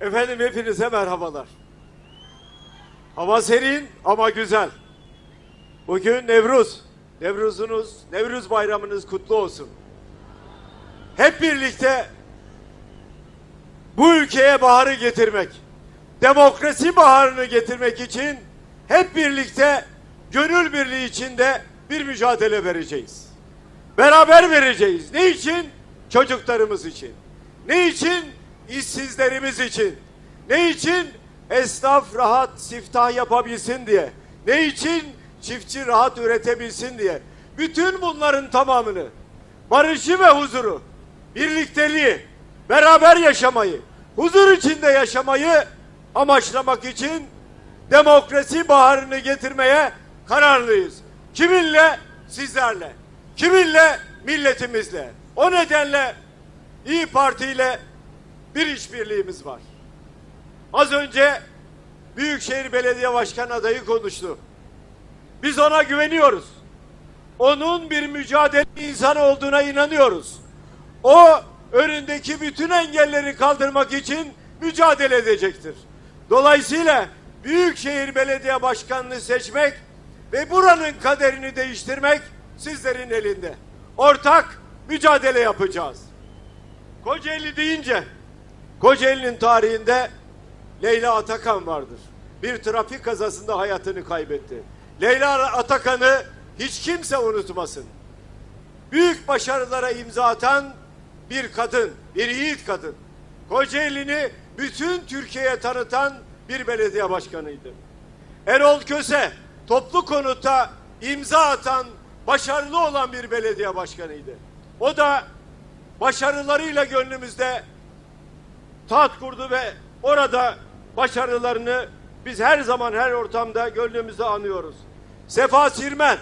Efendim hepinize merhabalar. Hava serin ama güzel. Bugün Nevruz. Nevruzunuz, Nevruz bayramınız kutlu olsun. Hep birlikte bu ülkeye baharı getirmek, demokrasi baharını getirmek için hep birlikte gönül birliği içinde bir mücadele vereceğiz. Beraber vereceğiz. Ne için? Çocuklarımız için. Ne için? İşsizlerimiz için. Ne için? Esnaf rahat siftah yapabilsin diye. Ne için? Çiftçi rahat üretebilsin diye. Bütün bunların tamamını, barışı ve huzuru, birlikteliği, beraber yaşamayı, huzur içinde yaşamayı amaçlamak için demokrasi baharını getirmeye kararlıyız. Kiminle? Sizlerle. Kiminle? Milletimizle. O nedenle İyi Parti ile bir işbirliğimiz var. Az önce Büyükşehir Belediye Başkanı adayı konuştu. Biz ona güveniyoruz. Onun bir mücadele insanı olduğuna inanıyoruz. O önündeki bütün engelleri kaldırmak için mücadele edecektir. Dolayısıyla Büyükşehir Belediye Başkanı'nı seçmek ve buranın kaderini değiştirmek sizlerin elinde. Ortak mücadele yapacağız. Kocaeli deyince Kocaeli'nin tarihinde Leyla Atakan vardır. Bir trafik kazasında hayatını kaybetti. Leyla Atakan'ı hiç kimse unutmasın. Büyük başarılara imza atan bir kadın, bir yiğit kadın. Kocaeli'ni bütün Türkiye'ye tanıtan bir belediye başkanıydı. Erol Köse toplu konutta imza atan, başarılı olan bir belediye başkanıydı. O da başarılarıyla gönlümüzde taht kurdu ve orada başarılarını biz her zaman her ortamda gönlümüzde anıyoruz. Sefa Sirmen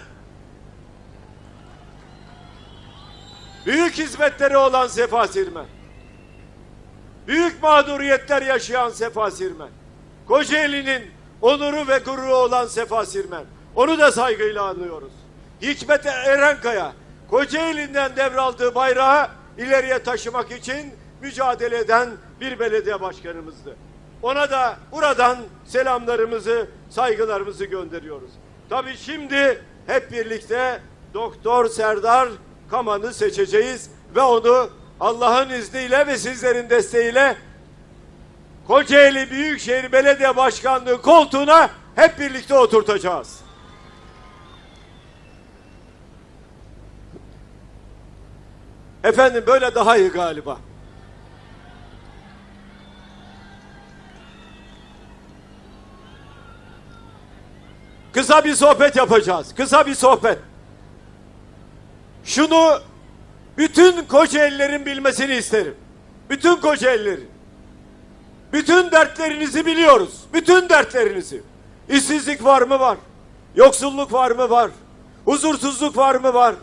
büyük hizmetleri olan Sefa Sirmen büyük mağduriyetler yaşayan Sefa Sirmen Kocaeli'nin onuru ve gururu olan Sefa Sirmen onu da saygıyla anıyoruz. Hikmet Erenkaya Kocaeli'nden devraldığı bayrağı ileriye taşımak için mücadele eden bir belediye başkanımızdı. Ona da buradan selamlarımızı, saygılarımızı gönderiyoruz. Tabii şimdi hep birlikte Doktor Serdar Kaman'ı seçeceğiz ve onu Allah'ın izniyle ve sizlerin desteğiyle Kocaeli Büyükşehir Belediye Başkanlığı koltuğuna hep birlikte oturtacağız. Efendim böyle daha iyi galiba. Kısa bir sohbet yapacağız. Kısa bir sohbet. Şunu bütün Kocaelilerin bilmesini isterim. Bütün Kocaelilerin. Bütün dertlerinizi biliyoruz. Bütün dertlerinizi. İşsizlik var mı var? Yoksulluk var mı var? Huzursuzluk var mı var?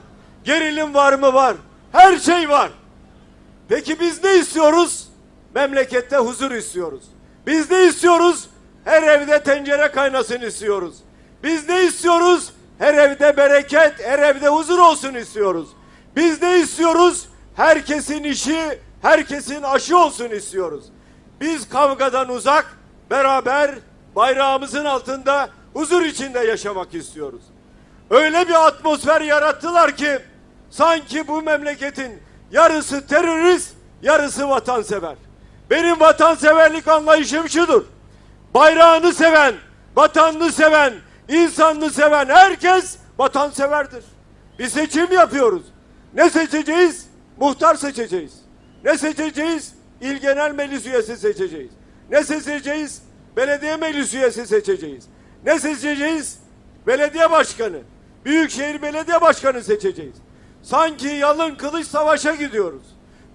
Gerilim var mı var? Her şey var. Peki biz ne istiyoruz? Memlekette huzur istiyoruz. Biz ne istiyoruz? Her evde tencere kaynasın istiyoruz. Biz ne istiyoruz? Her evde bereket, her evde huzur olsun istiyoruz. Biz ne istiyoruz? Herkesin işi, herkesin aşı olsun istiyoruz. Biz kavgadan uzak, beraber bayrağımızın altında huzur içinde yaşamak istiyoruz. Öyle bir atmosfer yarattılar ki sanki bu memleketin yarısı terörist, yarısı vatansever. Benim vatanseverlik anlayışım şudur. Bayrağını seven, vatanını seven, insanını seven herkes vatanseverdir. Bir seçim yapıyoruz. Ne seçeceğiz? Muhtar seçeceğiz. Ne seçeceğiz? İl Genel Meclis üyesi seçeceğiz. Ne seçeceğiz? Belediye meclis üyesi seçeceğiz. Ne seçeceğiz? Belediye başkanı. Büyükşehir Belediye Başkanı seçeceğiz. Sanki yalın kılıç savaşa gidiyoruz.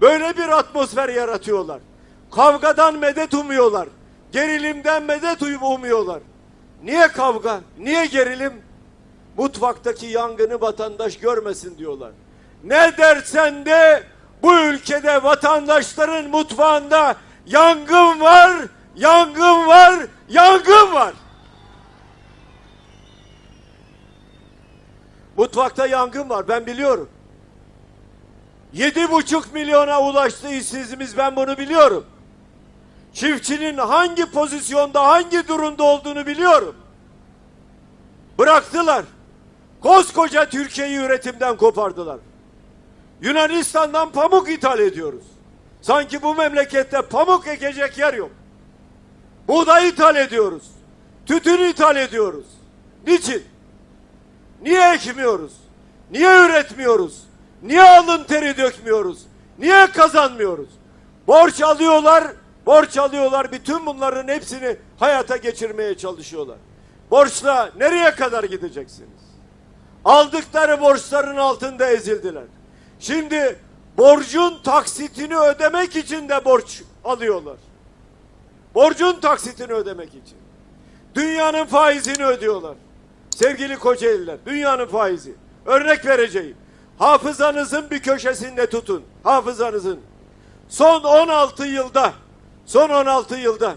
Böyle bir atmosfer yaratıyorlar. Kavgadan medet umuyorlar. Gerilimden medet umuyorlar. Niye kavga? Niye gerilim? Mutfaktaki yangını vatandaş görmesin diyorlar. Ne dersen de bu ülkede vatandaşların mutfağında yangın var, yangın var, yangın var. Mutfakta yangın var ben biliyorum. Yedi buçuk milyona ulaştı işsizimiz ben bunu biliyorum. Çiftçinin hangi pozisyonda, hangi durumda olduğunu biliyorum. Bıraktılar. Koskoca Türkiye'yi üretimden kopardılar. Yunanistan'dan pamuk ithal ediyoruz. Sanki bu memlekette pamuk ekecek yer yok. Buğday ithal ediyoruz. Tütün ithal ediyoruz. Niçin? Niye ekmiyoruz? Niye üretmiyoruz? Niye alın teri dökmüyoruz? Niye kazanmıyoruz? Borç alıyorlar, borç alıyorlar. Bütün bunların hepsini hayata geçirmeye çalışıyorlar. Borçla nereye kadar gideceksiniz? Aldıkları borçların altında ezildiler. Şimdi borcun taksitini ödemek için de borç alıyorlar. Borcun taksitini ödemek için. Dünyanın faizini ödüyorlar. Sevgili Kocaeliler, dünyanın faizi. Örnek vereceğim. Hafızanızın bir köşesinde tutun. Hafızanızın. Son 16 yılda, son 16 yılda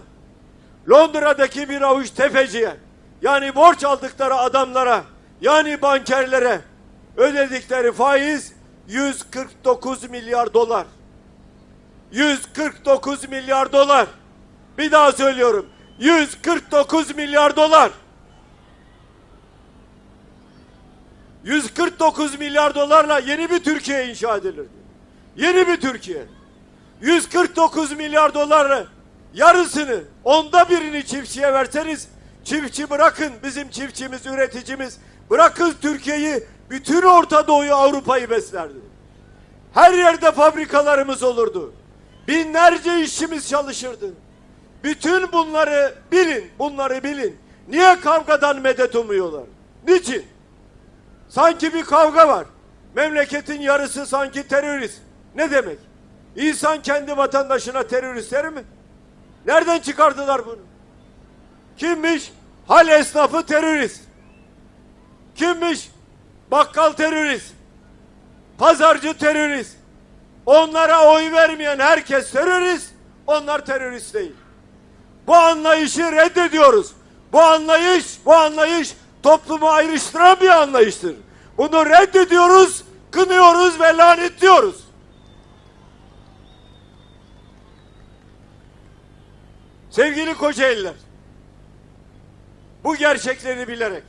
Londra'daki bir avuç tefeciye, yani borç aldıkları adamlara, yani bankerlere ödedikleri faiz 149 milyar dolar. 149 milyar dolar. Bir daha söylüyorum. 149 milyar dolar. 149 milyar dolarla yeni bir Türkiye inşa edilirdi. Yeni bir Türkiye. 149 milyar dolarla yarısını, onda birini çiftçiye verseniz, çiftçi bırakın bizim çiftçimiz, üreticimiz, bırakın Türkiye'yi, bütün Orta Doğu'yu, Avrupa'yı beslerdi. Her yerde fabrikalarımız olurdu. Binlerce işçimiz çalışırdı. Bütün bunları bilin, bunları bilin. Niye kavgadan medet umuyorlar? Niçin? Sanki bir kavga var. Memleketin yarısı sanki terörist. Ne demek? İnsan kendi vatandaşına terörist der mi? Nereden çıkardılar bunu? Kimmiş? Hal esnafı terörist. Kimmiş? Bakkal terörist. Pazarcı terörist. Onlara oy vermeyen herkes terörist. Onlar terörist değil. Bu anlayışı reddediyoruz. Bu anlayış, bu anlayış toplumu ayrıştıran bir anlayıştır. Bunu reddediyoruz, kınıyoruz ve lanetliyoruz. Sevgili Kocaeliler, bu gerçekleri bilerek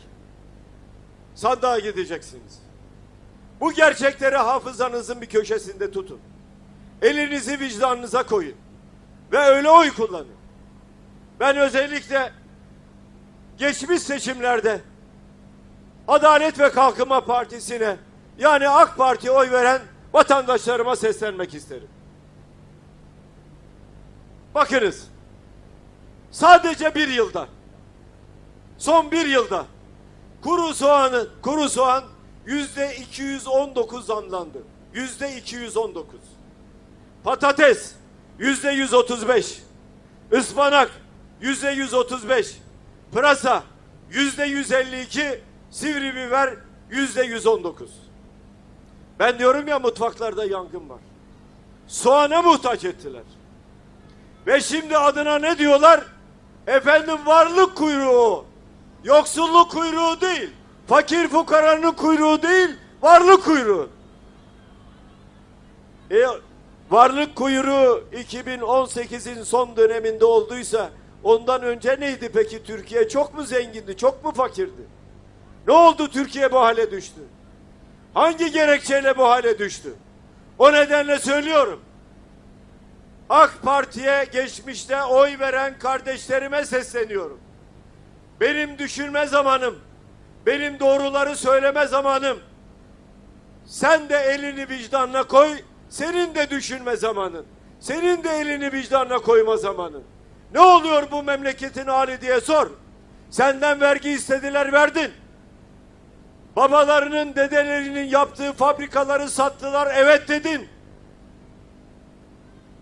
sandığa gideceksiniz. Bu gerçekleri hafızanızın bir köşesinde tutun. Elinizi vicdanınıza koyun. Ve öyle oy kullanın. Ben özellikle geçmiş seçimlerde Adalet ve Kalkınma Partisi'ne yani AK Parti'ye oy veren vatandaşlarıma seslenmek isterim. Bakınız sadece bir yılda son bir yılda kuru soğanı kuru soğan yüzde 219 zamlandı. Yüzde 219. Patates yüzde 135. Ispanak yüzde 135. Pırasa yüzde 152. Sivri biber yüzde 119. Ben diyorum ya mutfaklarda yangın var. Soğana muhtaç ettiler. Ve şimdi adına ne diyorlar? Efendim varlık kuyruğu. Yoksulluk kuyruğu değil. Fakir fukaranın kuyruğu değil. Varlık kuyruğu. E, varlık kuyruğu 2018'in son döneminde olduysa ondan önce neydi peki Türkiye? Çok mu zengindi? Çok mu fakirdi? Ne oldu Türkiye bu hale düştü? Hangi gerekçeyle bu hale düştü? O nedenle söylüyorum. AK Parti'ye geçmişte oy veren kardeşlerime sesleniyorum. Benim düşünme zamanım, benim doğruları söyleme zamanım. Sen de elini vicdanına koy, senin de düşünme zamanın. Senin de elini vicdanına koyma zamanın. Ne oluyor bu memleketin hali diye sor. Senden vergi istediler verdin. Babalarının, dedelerinin yaptığı fabrikaları sattılar. Evet dedin.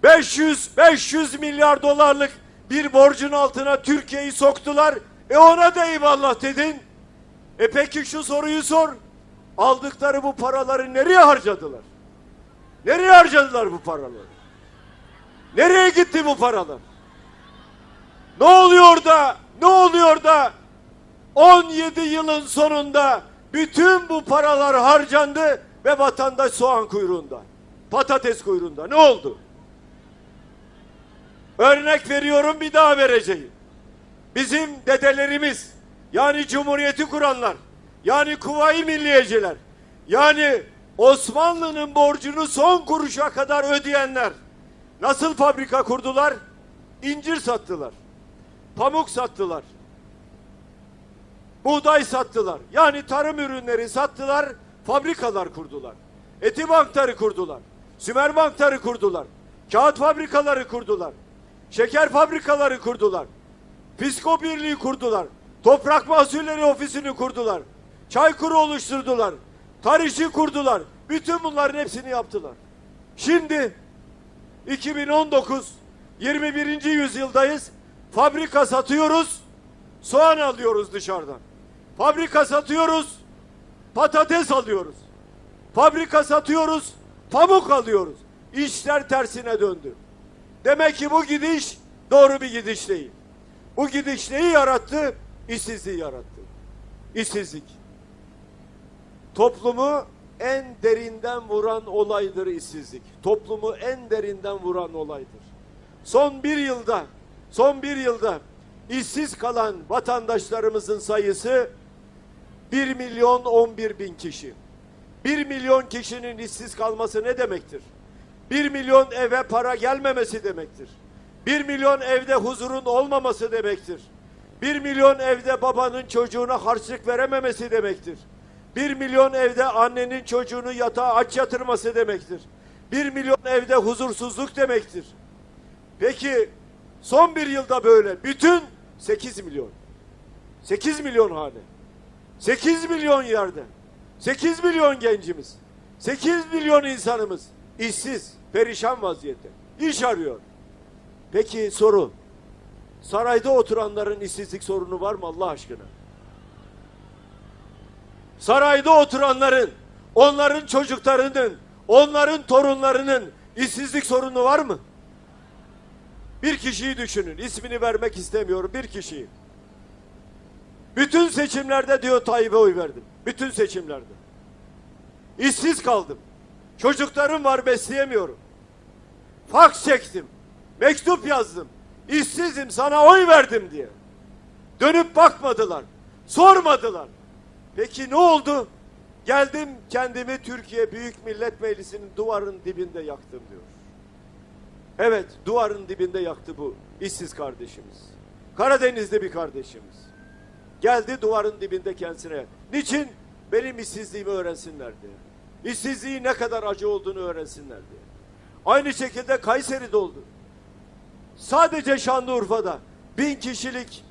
500 500 milyar dolarlık bir borcun altına Türkiye'yi soktular. E ona da eyvallah dedin. E peki şu soruyu sor. Aldıkları bu paraları nereye harcadılar? Nereye harcadılar bu paraları? Nereye gitti bu paralar? Ne oluyor da? Ne oluyor da 17 yılın sonunda bütün bu paralar harcandı ve vatandaş soğan kuyruğunda, patates kuyruğunda. Ne oldu? Örnek veriyorum bir daha vereceğim. Bizim dedelerimiz yani Cumhuriyeti kuranlar yani Kuvayi Milliyeciler yani Osmanlı'nın borcunu son kuruşa kadar ödeyenler nasıl fabrika kurdular? İncir sattılar. Pamuk sattılar. Buğday sattılar. Yani tarım ürünleri sattılar, fabrikalar kurdular. Eti bankları kurdular. Sümer bankları kurdular. Kağıt fabrikaları kurdular. Şeker fabrikaları kurdular. Fisko Birliği kurdular. Toprak Mahsulleri Ofisi'ni kurdular. Çaykur'u oluşturdular. Tarihçi kurdular. Bütün bunların hepsini yaptılar. Şimdi 2019 21. yüzyıldayız. Fabrika satıyoruz. Soğan alıyoruz dışarıdan. Fabrika satıyoruz. Patates alıyoruz. Fabrika satıyoruz. Pamuk alıyoruz. İşler tersine döndü. Demek ki bu gidiş doğru bir gidiş değil. Bu gidiş neyi yarattı? İşsizliği yarattı. İşsizlik. Toplumu en derinden vuran olaydır işsizlik. Toplumu en derinden vuran olaydır. Son bir yılda, son bir yılda işsiz kalan vatandaşlarımızın sayısı 1 milyon 11 bin kişi. 1 milyon kişinin işsiz kalması ne demektir? 1 milyon eve para gelmemesi demektir. 1 milyon evde huzurun olmaması demektir. 1 milyon evde babanın çocuğuna harçlık verememesi demektir. 1 milyon evde annenin çocuğunu yatağa aç yatırması demektir. 1 milyon evde huzursuzluk demektir. Peki son bir yılda böyle bütün 8 milyon. 8 milyon hane. 8 milyon yerde. 8 milyon gencimiz. 8 milyon insanımız işsiz, perişan vaziyette. İş arıyor. Peki soru. Sarayda oturanların işsizlik sorunu var mı Allah aşkına? Sarayda oturanların, onların çocuklarının, onların torunlarının işsizlik sorunu var mı? Bir kişiyi düşünün. ismini vermek istemiyorum. Bir kişiyi. Bütün seçimlerde diyor Tayyip'e oy verdim. Bütün seçimlerde. İşsiz kaldım. Çocuklarım var besleyemiyorum. Faks çektim. Mektup yazdım. İşsizim sana oy verdim diye. Dönüp bakmadılar. Sormadılar. Peki ne oldu? Geldim kendimi Türkiye Büyük Millet Meclisi'nin duvarın dibinde yaktım diyor. Evet duvarın dibinde yaktı bu işsiz kardeşimiz. Karadeniz'de bir kardeşimiz. Geldi duvarın dibinde kendisine. Niçin? Benim işsizliğimi öğrensinler diye. İşsizliği ne kadar acı olduğunu öğrensinler diye. Aynı şekilde Kayseri'de oldu. Sadece Şanlıurfa'da bin kişilik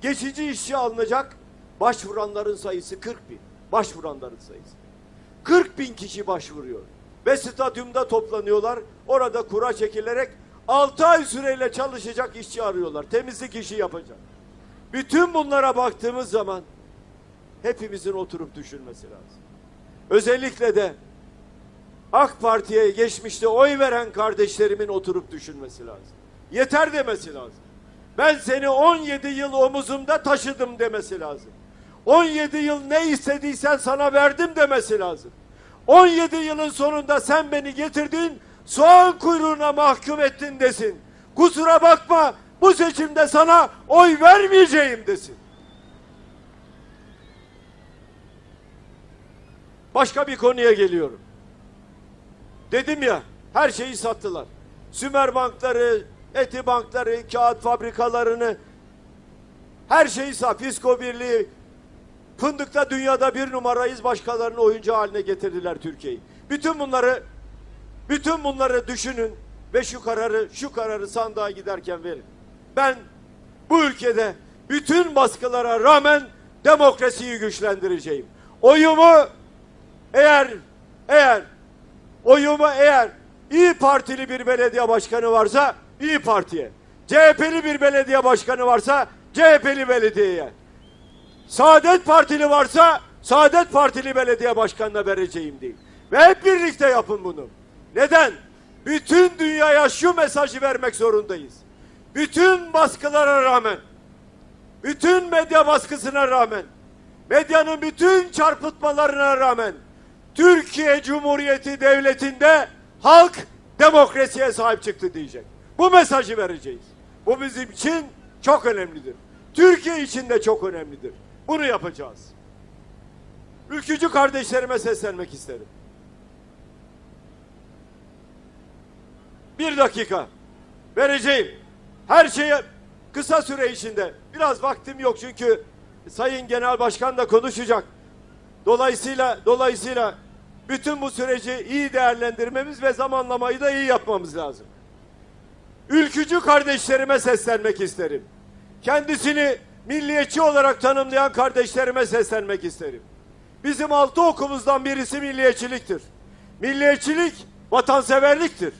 geçici işçi alınacak başvuranların sayısı 40 bin. Başvuranların sayısı. 40 bin kişi başvuruyor. Ve stadyumda toplanıyorlar. Orada kura çekilerek 6 ay süreyle çalışacak işçi arıyorlar. Temizlik işi yapacak. Bütün bunlara baktığımız zaman hepimizin oturup düşünmesi lazım. Özellikle de AK Parti'ye geçmişte oy veren kardeşlerimin oturup düşünmesi lazım. Yeter demesi lazım. Ben seni 17 yıl omuzumda taşıdım demesi lazım. 17 yıl ne istediysen sana verdim demesi lazım. 17 yılın sonunda sen beni getirdin, soğan kuyruğuna mahkum ettin desin. Kusura bakma bu seçimde sana oy vermeyeceğim desin. Başka bir konuya geliyorum. Dedim ya her şeyi sattılar. Sümer bankları, eti bankları, kağıt fabrikalarını her şeyi sat. Fisko Birliği fındıkta dünyada bir numarayız başkalarını oyuncu haline getirdiler Türkiye'yi. Bütün bunları bütün bunları düşünün ve şu kararı şu kararı sandığa giderken verin. Ben bu ülkede bütün baskılara rağmen demokrasiyi güçlendireceğim. Oyumu eğer eğer oyumu eğer İyi Partili bir belediye başkanı varsa İyi Parti'ye. CHP'li bir belediye başkanı varsa CHP'li belediyeye. Saadet Partili varsa Saadet Partili belediye başkanına vereceğim değil. Ve hep birlikte yapın bunu. Neden? Bütün dünyaya şu mesajı vermek zorundayız. Bütün baskılara rağmen, bütün medya baskısına rağmen, medyanın bütün çarpıtmalarına rağmen Türkiye Cumhuriyeti Devleti'nde halk demokrasiye sahip çıktı diyecek. Bu mesajı vereceğiz. Bu bizim için çok önemlidir. Türkiye için de çok önemlidir. Bunu yapacağız. Ülkücü kardeşlerime seslenmek isterim. Bir dakika vereceğim. Her şeye kısa süre içinde. Biraz vaktim yok çünkü Sayın Genel Başkan da konuşacak. Dolayısıyla dolayısıyla bütün bu süreci iyi değerlendirmemiz ve zamanlamayı da iyi yapmamız lazım. Ülkücü kardeşlerime seslenmek isterim. Kendisini milliyetçi olarak tanımlayan kardeşlerime seslenmek isterim. Bizim altı okumuzdan birisi milliyetçiliktir. Milliyetçilik vatanseverliktir.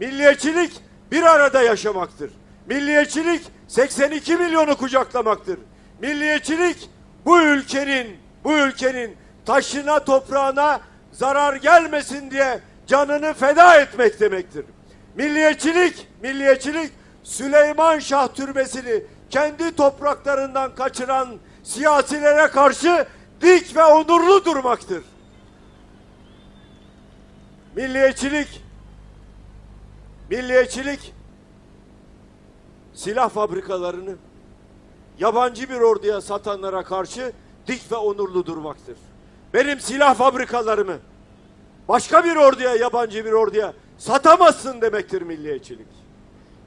Milliyetçilik bir arada yaşamaktır. Milliyetçilik 82 milyonu kucaklamaktır. Milliyetçilik bu ülkenin bu ülkenin taşına toprağına zarar gelmesin diye canını feda etmek demektir. Milliyetçilik, milliyetçilik Süleyman Şah Türbesi'ni kendi topraklarından kaçıran siyasilere karşı dik ve onurlu durmaktır. Milliyetçilik Milliyetçilik silah fabrikalarını yabancı bir orduya satanlara karşı dik ve onurlu durmaktır. Benim silah fabrikalarımı başka bir orduya, yabancı bir orduya satamazsın demektir milliyetçilik.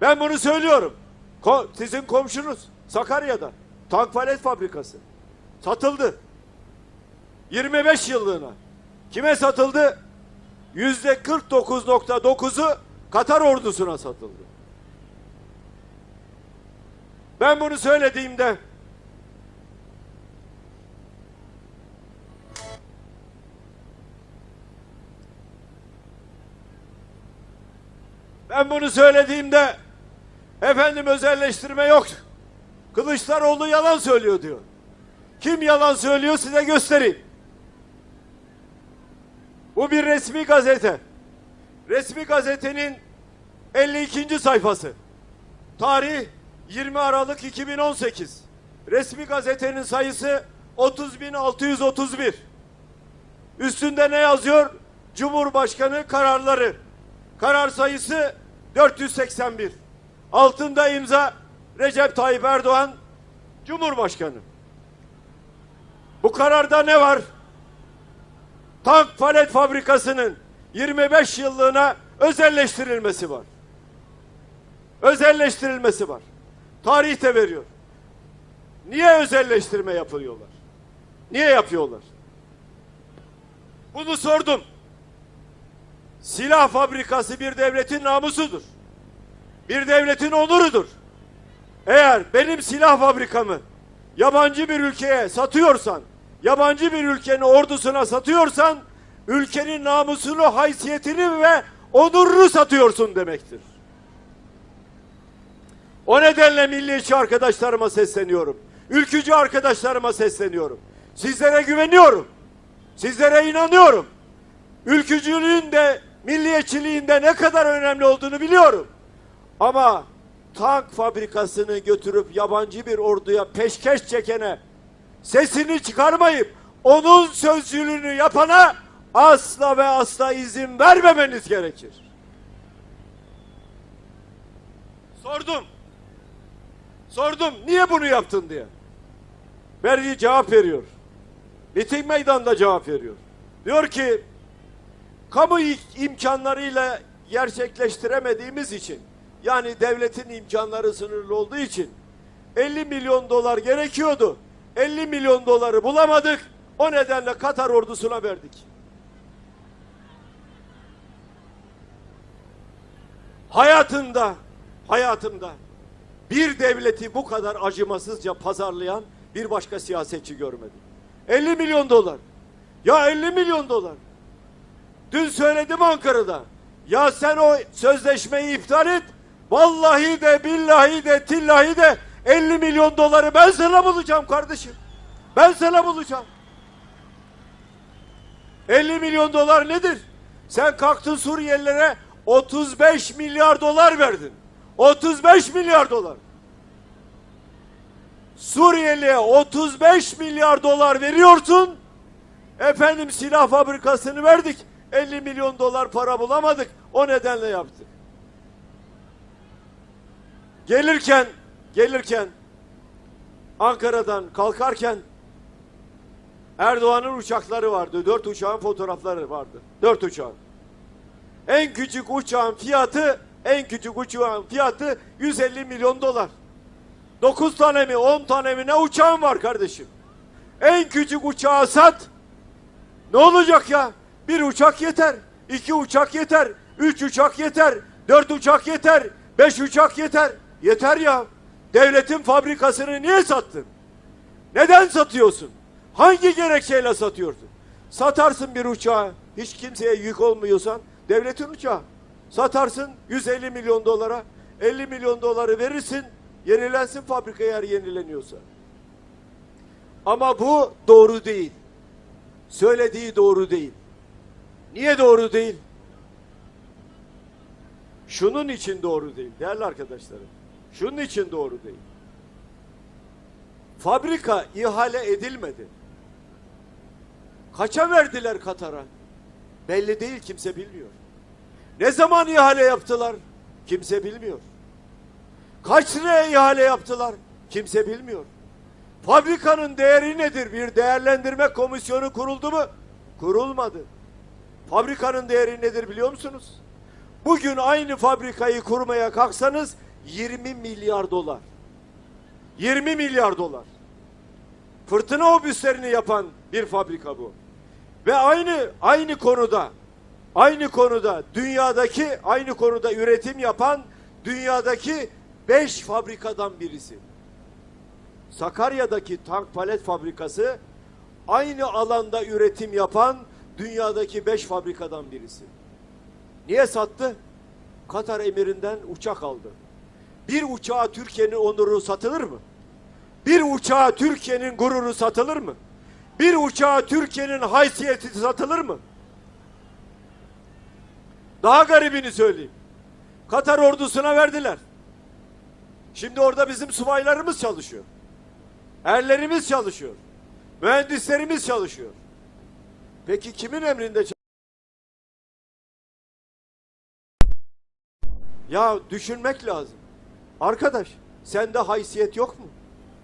Ben bunu söylüyorum. Ko- sizin komşunuz Sakarya'da tank palet fabrikası satıldı. 25 yıllığına. Kime satıldı? Yüzde 49.9'u Katar ordusuna satıldı. Ben bunu söylediğimde ben bunu söylediğimde efendim özelleştirme yok. Kılıçdaroğlu yalan söylüyor diyor. Kim yalan söylüyor size göstereyim. Bu bir resmi gazete. Resmi gazetenin 52. sayfası. Tarih 20 Aralık 2018. Resmi gazetenin sayısı 30.631. Üstünde ne yazıyor? Cumhurbaşkanı kararları. Karar sayısı 481. Altında imza Recep Tayyip Erdoğan Cumhurbaşkanı. Bu kararda ne var? Tank palet fabrikasının 25 yıllığına özelleştirilmesi var. Özelleştirilmesi var. Tarih de veriyor. Niye özelleştirme yapıyorlar? Niye yapıyorlar? Bunu sordum. Silah fabrikası bir devletin namusudur. Bir devletin onurudur. Eğer benim silah fabrikamı yabancı bir ülkeye satıyorsan, yabancı bir ülkenin ordusuna satıyorsan, ülkenin namusunu, haysiyetini ve onurunu satıyorsun demektir. O nedenle milliyetçi arkadaşlarıma sesleniyorum. Ülkücü arkadaşlarıma sesleniyorum. Sizlere güveniyorum. Sizlere inanıyorum. Ülkücülüğün de milliyetçiliğin de ne kadar önemli olduğunu biliyorum. Ama tank fabrikasını götürüp yabancı bir orduya peşkeş çekene sesini çıkarmayıp onun sözcülüğünü yapana asla ve asla izin vermemeniz gerekir. Sordum. Sordum niye bunu yaptın diye. Verdiği cevap veriyor. Miting meydanda cevap veriyor. Diyor ki kamu imkanlarıyla gerçekleştiremediğimiz için yani devletin imkanları sınırlı olduğu için 50 milyon dolar gerekiyordu. 50 milyon doları bulamadık. O nedenle Katar ordusuna verdik. Hayatında, hayatımda bir devleti bu kadar acımasızca pazarlayan bir başka siyasetçi görmedim. 50 milyon dolar. Ya 50 milyon dolar. Dün söyledim Ankara'da. Ya sen o sözleşmeyi iptal et. Vallahi de billahi de tillahi de 50 milyon doları ben sana bulacağım kardeşim. Ben sana bulacağım. 50 milyon dolar nedir? Sen kalktın Suriyelilere 35 milyar dolar verdin. 35 milyar dolar. Suriyeli'ye 35 milyar dolar veriyorsun. Efendim silah fabrikasını verdik. 50 milyon dolar para bulamadık. O nedenle yaptık. Gelirken, gelirken Ankara'dan kalkarken Erdoğan'ın uçakları vardı. Dört uçağın fotoğrafları vardı. Dört uçağın. En küçük uçağın fiyatı, en küçük uçağın fiyatı 150 milyon dolar. 9 tane mi 10 tane mi ne uçağın var kardeşim? En küçük uçağı sat. Ne olacak ya? Bir uçak yeter. iki uçak yeter. Üç uçak yeter. Dört uçak yeter. Beş uçak yeter. Yeter ya. Devletin fabrikasını niye sattın? Neden satıyorsun? Hangi gerekçeyle satıyorsun? Satarsın bir uçağı. Hiç kimseye yük olmuyorsan devletin uçağı. Satarsın 150 milyon dolara. 50 milyon doları verirsin. Yenilensin fabrika eğer yenileniyorsa. Ama bu doğru değil. Söylediği doğru değil. Niye doğru değil? Şunun için doğru değil değerli arkadaşlarım. Şunun için doğru değil. Fabrika ihale edilmedi. Kaça verdiler Katar'a? Belli değil kimse bilmiyor. Ne zaman ihale yaptılar? Kimse bilmiyor. Kaç liraya ihale yaptılar? Kimse bilmiyor. Fabrikanın değeri nedir? Bir değerlendirme komisyonu kuruldu mu? Kurulmadı. Fabrikanın değeri nedir biliyor musunuz? Bugün aynı fabrikayı kurmaya kalksanız 20 milyar dolar. 20 milyar dolar. Fırtına obüslerini yapan bir fabrika bu. Ve aynı aynı konuda aynı konuda dünyadaki aynı konuda üretim yapan dünyadaki 5 fabrikadan birisi. Sakarya'daki tank palet fabrikası aynı alanda üretim yapan dünyadaki 5 fabrikadan birisi. Niye sattı? Katar emirinden uçak aldı. Bir uçağa Türkiye'nin onuru satılır mı? Bir uçağa Türkiye'nin gururu satılır mı? Bir uçağa Türkiye'nin haysiyeti satılır mı? Daha garibini söyleyeyim. Katar ordusuna verdiler. Şimdi orada bizim subaylarımız çalışıyor. Erlerimiz çalışıyor. Mühendislerimiz çalışıyor. Peki kimin emrinde? Ya düşünmek lazım. Arkadaş, sende haysiyet yok mu?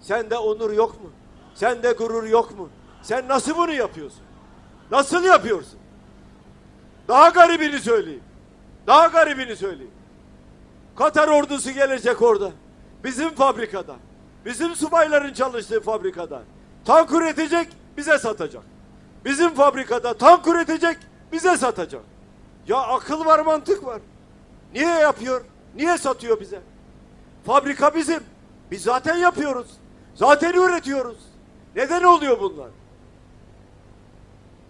Sende onur yok mu? Sende gurur yok mu? Sen nasıl bunu yapıyorsun? Nasıl yapıyorsun? Daha garibini söyleyeyim. Daha garibini söyleyeyim. Katar ordusu gelecek orada. Bizim fabrikada. Bizim subayların çalıştığı fabrikada. Tank üretecek, bize satacak. Bizim fabrikada tank üretecek, bize satacak. Ya akıl var, mantık var. Niye yapıyor? Niye satıyor bize? Fabrika bizim. Biz zaten yapıyoruz. Zaten üretiyoruz. Neden oluyor bunlar?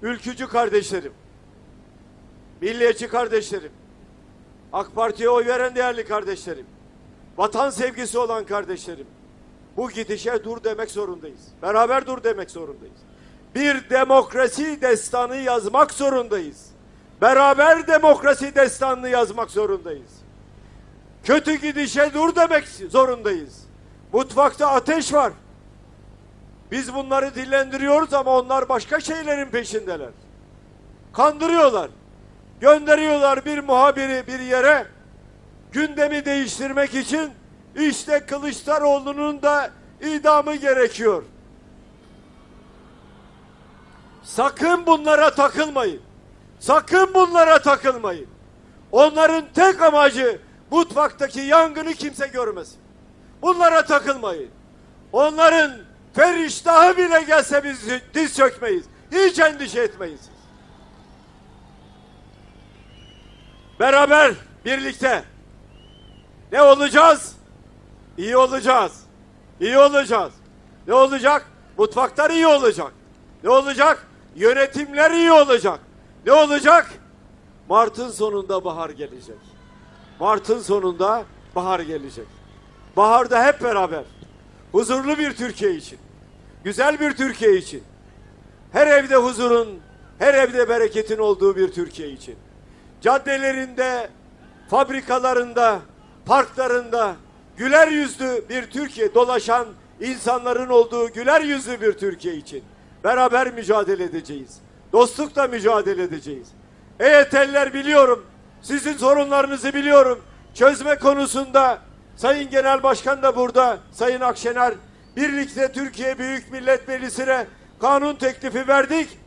Ülkücü kardeşlerim. Milliyetçi kardeşlerim. AK Parti'ye oy veren değerli kardeşlerim. Vatan sevgisi olan kardeşlerim. Bu gidişe dur demek zorundayız. Beraber dur demek zorundayız. Bir demokrasi destanı yazmak zorundayız. Beraber demokrasi destanını yazmak zorundayız. Kötü gidişe dur demek zorundayız. Mutfakta ateş var. Biz bunları dillendiriyoruz ama onlar başka şeylerin peşindeler. Kandırıyorlar. Gönderiyorlar bir muhabiri bir yere gündemi değiştirmek için işte Kılıçdaroğlu'nun da idamı gerekiyor. Sakın bunlara takılmayın. Sakın bunlara takılmayın. Onların tek amacı mutfaktaki yangını kimse görmesin. Bunlara takılmayın. Onların feriştahı bile gelse biz diz çökmeyiz. Hiç endişe etmeyin siz. Beraber, birlikte ne olacağız? İyi olacağız. İyi olacağız. Ne olacak? Mutfaklar iyi olacak. Ne olacak? Yönetimler iyi olacak. Ne olacak? Mart'ın sonunda bahar gelecek. Mart'ın sonunda bahar gelecek. Baharda hep beraber huzurlu bir Türkiye için, güzel bir Türkiye için, her evde huzurun, her evde bereketin olduğu bir Türkiye için, caddelerinde, fabrikalarında, parklarında güler yüzlü bir Türkiye dolaşan insanların olduğu güler yüzlü bir Türkiye için beraber mücadele edeceğiz. Dostlukla mücadele edeceğiz. EYT'liler biliyorum. Sizin sorunlarınızı biliyorum. Çözme konusunda Sayın Genel Başkan da burada, Sayın Akşener. Birlikte Türkiye Büyük Millet Meclisi'ne kanun teklifi verdik.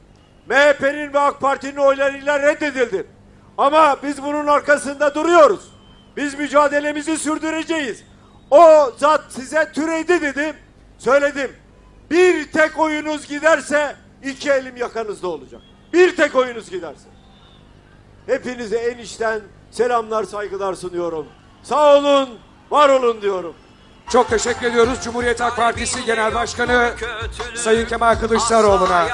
MHP'nin ve AK Parti'nin oylarıyla reddedildi. Ama biz bunun arkasında duruyoruz. Biz mücadelemizi sürdüreceğiz. O zat size türedi dedim, söyledim. Bir tek oyunuz giderse iki elim yakanızda olacak. Bir tek oyunuz giderse. Hepinize en içten selamlar, saygılar sunuyorum. Sağ olun, var olun diyorum. Çok teşekkür ediyoruz Cumhuriyet Halk Partisi Genel Başkanı Sayın Kemal Kılıçdaroğlu'na.